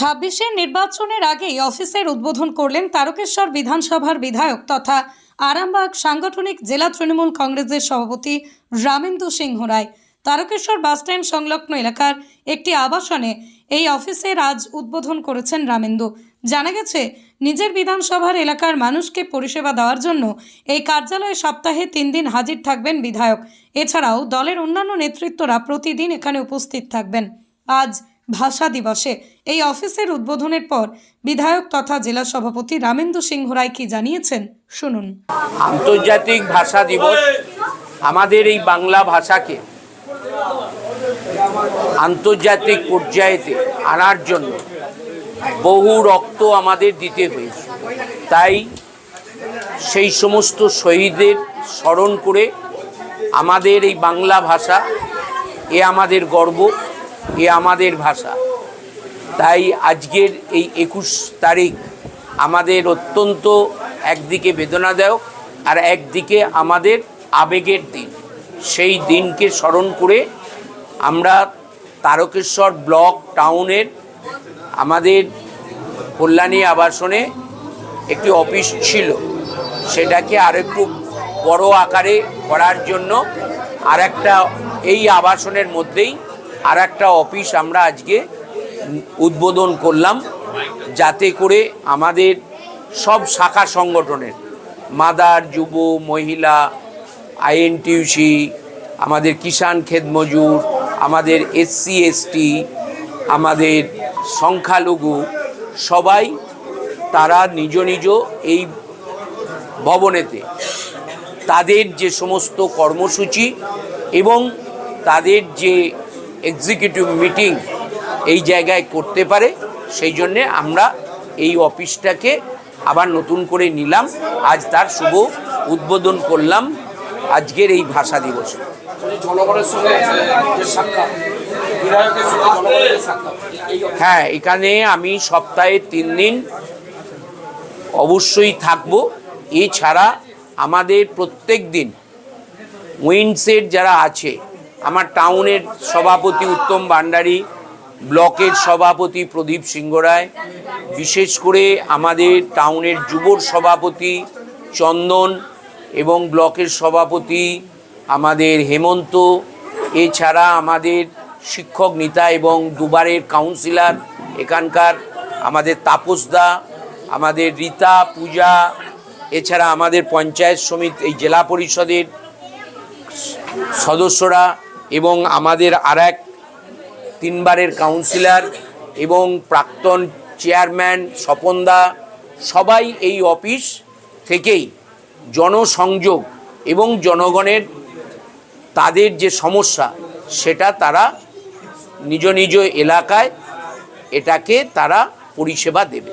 ছাব্বিশের নির্বাচনের আগেই অফিসের উদ্বোধন করলেন তারকেশ্বর বিধানসভার বিধায়ক তথা আরামবাগ সাংগঠনিক জেলা তৃণমূল কংগ্রেসের সভাপতি রামেন্দু সিংহ রায়। তারকেশ্বর বাসস্ট্যান্ড সংলগ্ন এলাকার একটি আবাসনে এই অফিসের আজ উদ্বোধন করেছেন রামেন্দু। জানা গেছে, নিজের বিধানসভার এলাকার মানুষকে পরিষেবা দেওয়ার জন্য এই কার্যালয়ে সপ্তাহে তিন দিন হাজির থাকবেন বিধায়ক। এছাড়াও দলের অন্যান্য নেতৃত্বরা প্রতিদিন এখানে উপস্থিত থাকবেন। আজ ভাষা দিবসে। এই অফিসের উদ্বোধনের পর বিধায়ক তথা জেলা সভাপতি রামেন্দু সিংহ রায় কি জানিয়েছেন? শুনুন। আন্তর্জাতিক ভাষা দিবস, আমাদের এই বাংলা ভাষাকে আন্তর্জাতিক পর্যায়েতে আনার জন্য বহু রক্ত আমাদের দিতে হয়েছে। তাই সেই সমস্ত শহীদদের স্মরণ করে আমাদের এই বাংলা ভাষা এ আমাদের গর্ব। এ আমাদের ভাষা। তাই আজকের এই একুশ তারিখ আমাদের অত্যন্ত একদিকে বেদনাদায়ক আর একদিকে আমাদের আবেগের দিন। সেই দিনকে স্মরণ করে আমরা তারকেশ্বর ব্লক টাউনের আমাদের কল্যাণী আবাসনে একটি অফিস ছিল। সেটাকে আরেকটু বড় আকারে করার জন্য আর একটা এই আবাসনের মধ্যেই আর একটা অফিস আমরা আজকে উদ্বোধন করলাম, যাতে করে আমাদের সব শাখা সংগঠনের, মাদার, যুব, মহিলা, আইএনটিউসি, আমাদের কিষাণ খেত মজুর, আমাদের এসসি, এসটি, আমাদের সংখ্যালঘু, সবাই তারা নিজ নিজ এই ভবনেতে তাদের যে সমস্ত কর্মসূচি এবং তাদের যে এক্সিকিউটিভ মিটিং এই জায়গায় করতে পারে সেই জন্যে আমরা এই অফিসটাকে আবার নতুন করে নিলাম। আজ তার শুভ উদ্বোধন করলাম আজকের এই ভাষা দিবসে। হ্যাঁ এখানে আমি সপ্তাহে তিন দিন অবশ্যই থাকব। এছাড়া আমাদের প্রত্যেক দিন উইন্ডসের যারা আছে আমার টাউনের সভাপতি উত্তম ভান্ডারী, ব্লকের সভাপতি প্রদীপ সিংহ রায় বিশেষ করে আমাদের টাউনের যুবর সভাপতি চন্দন এবং ব্লকের সভাপতি আমাদের হেমন্ত, এছাড়া আমাদের শিক্ষক নেতা এবং দুবারের কাউন্সিলর এখানকার আমাদের তাপসদা আমাদের রীতা পূজা, এছাড়া আমাদের পঞ্চায়েত সমিতি, এই জেলা পরিষদের সদস্যরা এবং আমাদের আর এক তিনবারের কাউন্সিলর এবং প্রাক্তন চেয়ারম্যান স্বপনদা সবাই এই অফিস থেকেই জনসংযোগ এবং জনগণের তাদের যে সমস্যা, সেটা তারা নিজ নিজ এলাকায় এটাকে তারা পরিষেবা দেবে।